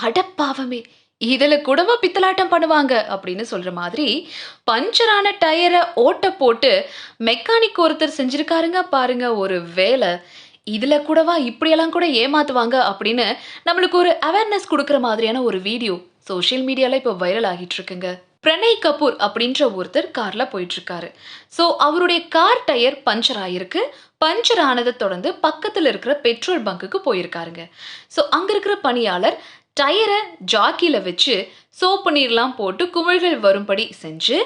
அடப்பாவமே இதுல கூடவா பித்தலாட்டம் பண்ணுவாங்க அப்படின்னு சொல்ற மாதிரி பஞ்சரான டயரை ஓட்ட போட்டு மெக்கானிக் ஒருத்தர் செஞ்சிருக்காருங்க பாருங்க ஒரு வேலை. இதில் கூடவா இப்படியெல்லாம் கூட ஏமாத்துவாங்க அப்படின்னு நம்மளுக்கு ஒரு அவேர்னஸ் கொடுக்குற மாதிரியான ஒரு வீடியோ சோஷியல் மீடியாவில் இப்போ வைரல் ஆகிட்டு இருக்குங்க பிரணய் கபூர் அப்படின்ற ஒருத்தர் கார்ல போயிட்டு இருக்காரு ஸோ அவருடைய கார் டயர் பஞ்சர் ஆயிருக்கு. பஞ்சர் ஆனதை தொடர்ந்து பக்கத்தில் இருக்கிற பெட்ரோல் பங்குக்கு போயிருக்காருங்க. ஸோ அங்க இருக்கிற பணியாளர் டயரை ஜாக்கியில் வச்சு சோப்பு நீர்லாம் போட்டு குமிழ்கள் வரும்படி செஞ்சு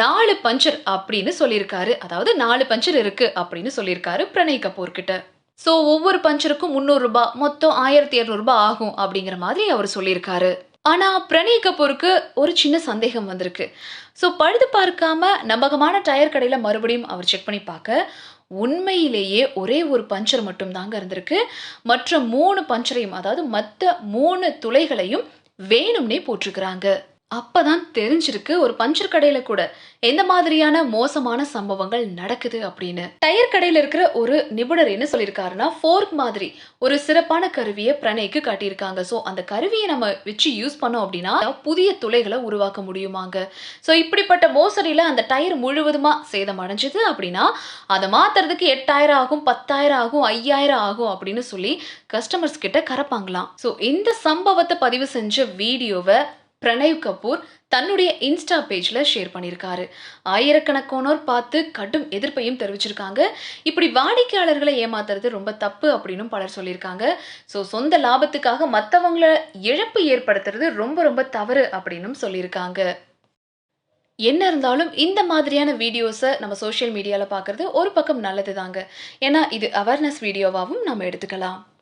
நாலு பஞ்சர் அப்படின்னு சொல்லியிருக்காரு. அதாவது நாலு பஞ்சர் இருக்கு அப்படின்னு சொல்லியிருக்காரு பிரணய் கபூர் கிட்ட. ஸோ ஒவ்வொரு பஞ்சருக்கும் முந்நூறுரூபா மொத்தம் ஆயிரத்தி இரநூறுபா ஆகும் அப்படிங்கிற மாதிரி அவர் சொல்லியிருக்காரு. ஆனால் பிரணய் கபூருக்கு ஒரு சின்ன சந்தேகம் வந்திருக்கு. ஸோ பழுது பார்க்காம நம்பகமான டயர் கடையில் மறுபடியும் அவர் செக் பண்ணி பார்க்க உண்மையிலேயே ஒரே ஒரு பஞ்சர் மட்டும் தாங்க இருந்திருக்கு. மற்ற மூணு பஞ்சரையும் அதாவது மற்ற மூணு துளைகளையும் வேணும்னே போட்டிருக்கிறாங்க. அப்பதான் தெரிஞ்சிருக்கு ஒரு பஞ்சர் கடையில கூட எந்த மாதிரியான மோசமான சம்பவங்கள் நடக்குது அப்படின்னு. டயர் கடையில இருக்கிற ஒரு நிபுணர் என்ன சொல்லியிருக்காருன்னா ஃபோர்க் மாதிரி ஒரு சிறப்பான கருவியை பிரணைக்கு காட்டியிருக்காங்க. ஸோ அந்த கருவியை நம்ம வச்சு யூஸ் பண்ணோம் அப்படின்னா புதிய துளைகளை உருவாக்க முடியுமாங்க. ஸோ இப்படிப்பட்ட மோசடியில் அந்த டயர் முழுவதுமாக சேதம் அடைஞ்சது அப்படின்னா அதை மாத்துறதுக்கு எட்டாயிரம் ஆகும் பத்தாயிரம் ஆகும் ஐயாயிரம் ஆகும் அப்படின்னு சொல்லி கஸ்டமர்ஸ் கிட்ட கறப்பாங்களாம் ஸோ இந்த சம்பவத்தை பதிவு செஞ்ச வீடியோவை பிரணவ் கபூர் தன்னுடைய இன்ஸ்டா பேஜில் ஷேர் பண்ணியிருக்காரு. ஆயிரக்கணக்கானோர் பார்த்து கடும் எதிர்ப்பையும் தெரிவிச்சிருக்காங்க. இப்படி வாடிக்கையாளர்களை ஏமாத்துறது ரொம்ப தப்பு அப்படின்னு பலர் சொல்லியிருக்காங்க. ஸோ சொந்த லாபத்துக்காக மற்றவங்கள இழப்பு ஏற்படுத்துறது ரொம்ப ரொம்ப தவறு அப்படின்னும் சொல்லியிருக்காங்க. என்ன இருந்தாலும் இந்த மாதிரியான வீடியோஸை நம்ம சோஷியல் மீடியாவில் பார்க்குறது ஒரு பக்கம் நல்லது தாங்க ஏன்னா இது அவேர்னஸ் வீடியோவாகவும் நம்ம எடுத்துக்கலாம்.